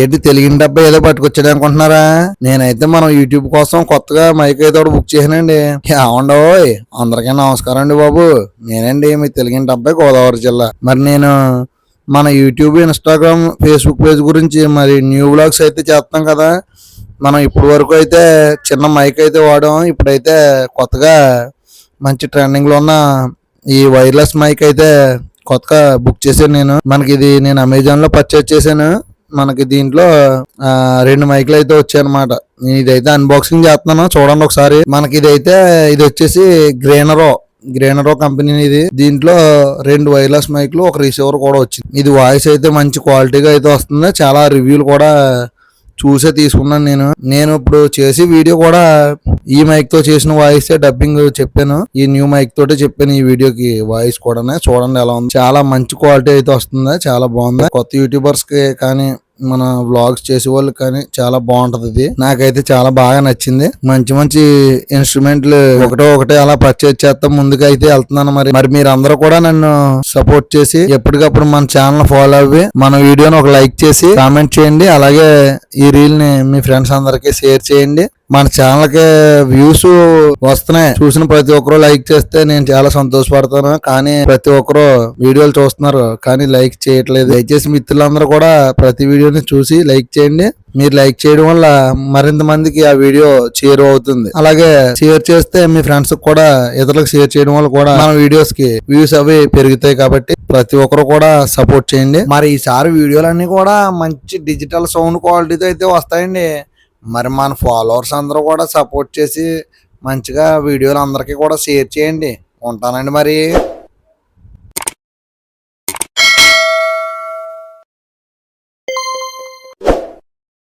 ఏంటి తెలియని డబ్బా ఏదో పట్టుకొచ్చాడు అనుకుంటున్నారా? నేనైతే మనం యూట్యూబ్ కోసం కొత్తగా మైక్ అయితే ఒకటి బుక్ చేశానండి. ఏమండోయ్ అందరికీ నమస్కారం అండి బాబు. నేనండి మీ తెలియని డబ్బా గోదావరి జిల్లా. మరి నేను మన యూట్యూబ్ ఇన్స్టాగ్రామ్ ఫేస్బుక్ పేజ్ గురించి మరి న్యూ బ్లాగ్స్ అయితే చేస్తాం కదా. మనం ఇప్పటి వరకు అయితే చిన్న మైక్ అయితే వాడాం. ఇప్పుడైతే కొత్తగా మంచి ట్రెండింగ్లో ఉన్న ఈ వైర్లెస్ మైక్ అయితే కొత్తగా బుక్ చేశాను నేను. మనకి ఇది నేను అమెజాన్లో పర్చేజ్ పర్చేస్ చేశాను. మనకి దీంట్లో రెండు మైకులు అయితే వచ్చాయన్నమాట. నేను ఇదైతే అన్బాక్సింగ్ చేస్తున్నాను. చూడండి ఒకసారి. మనకి ఇదైతే ఇది వచ్చేసి గ్రేనరో గ్రేనరో కంపెనీ ఇది దీంట్లో రెండు వైర్లెస్ మైక్లు ఒక రిసీవర్ కూడా వచ్చింది. ఇది వాయిస్ అయితే మంచి క్వాలిటీగా అయితే వస్తుంది. చాలా రివ్యూలు కూడా చూసే తీసుకున్నాను నేను. నేను ఇప్పుడు చేసి వీడియో కూడా ఈ మైక్తో చేసిన వాయిస్ డబ్బింగ్ చెప్పాను. ఈ న్యూ మైక్ తోటే చెప్పాను ఈ వీడియోకి వాయిస్ కూడా చూడండి ఎలా ఉంది. చాలా మంచి క్వాలిటీ అయితే వస్తుంది. చాలా బాగుంది. కొత్త యూట్యూబర్స్కి కానీ మన వ్లాగ్స్ చేసే వాళ్ళు కానీ చాలా బాగుంటది ఇది. నాకైతే చాలా బాగా నచ్చింది. మంచి మంచి ఇన్స్ట్రుమెంట్లు ఒకటో ఒకటే అలా పర్చేజ్ చేస్తాం ముందుకు అయితే వెళ్తున్నాను మరి. మరి మీరు కూడా నన్ను సపోర్ట్ చేసి ఎప్పటికప్పుడు మన ఛానల్ ఫాలో అవ్వి మన వీడియోని ఒక లైక్ చేసి కామెంట్ చేయండి. అలాగే ఈ రీల్ని మీ ఫ్రెండ్స్ అందరికీ షేర్ చేయండి. మన ఛానల్కి వ్యూస్ వస్తున్నాయి. చూసిన ప్రతి ఒక్కరు లైక్ చేస్తే నేను చాలా సంతోషపడతాను. కానీ ప్రతి ఒక్కరు వీడియోలు చూస్తున్నారు. కానీ లైక్ చేయట్లేదు. దయచేసి మిత్రులందరూ కూడా ప్రతి వీడియోని చూసి లైక్ చేయండి. మీరు లైక్ చేయడం వల్ల మరింత మందికి ఆ వీడియో షేర్ అవుతుంది. అలాగే షేర్ చేస్తే మీ ఫ్రెండ్స్ కూడా ఇతరులకు షేర్ చేయడం వల్ల కూడా మన వీడియోస్కి వ్యూస్ అవి పెరుగుతాయి కాబట్టి ప్రతి ఒక్కరు కూడా సపోర్ట్ చేయండి. మరి ఈసారి వీడియోలన్నీ కూడా మంచి డిజిటల్ సౌండ్ క్వాలిటీతో అయితే వస్తాయండి. మరి మన ఫాలోవర్స్ అందరూ కూడా సపోర్ట్ చేసి మంచిగా వీడియోలు అందరికీ కూడా షేర్ చేయండి. ఉంటానండి మరి.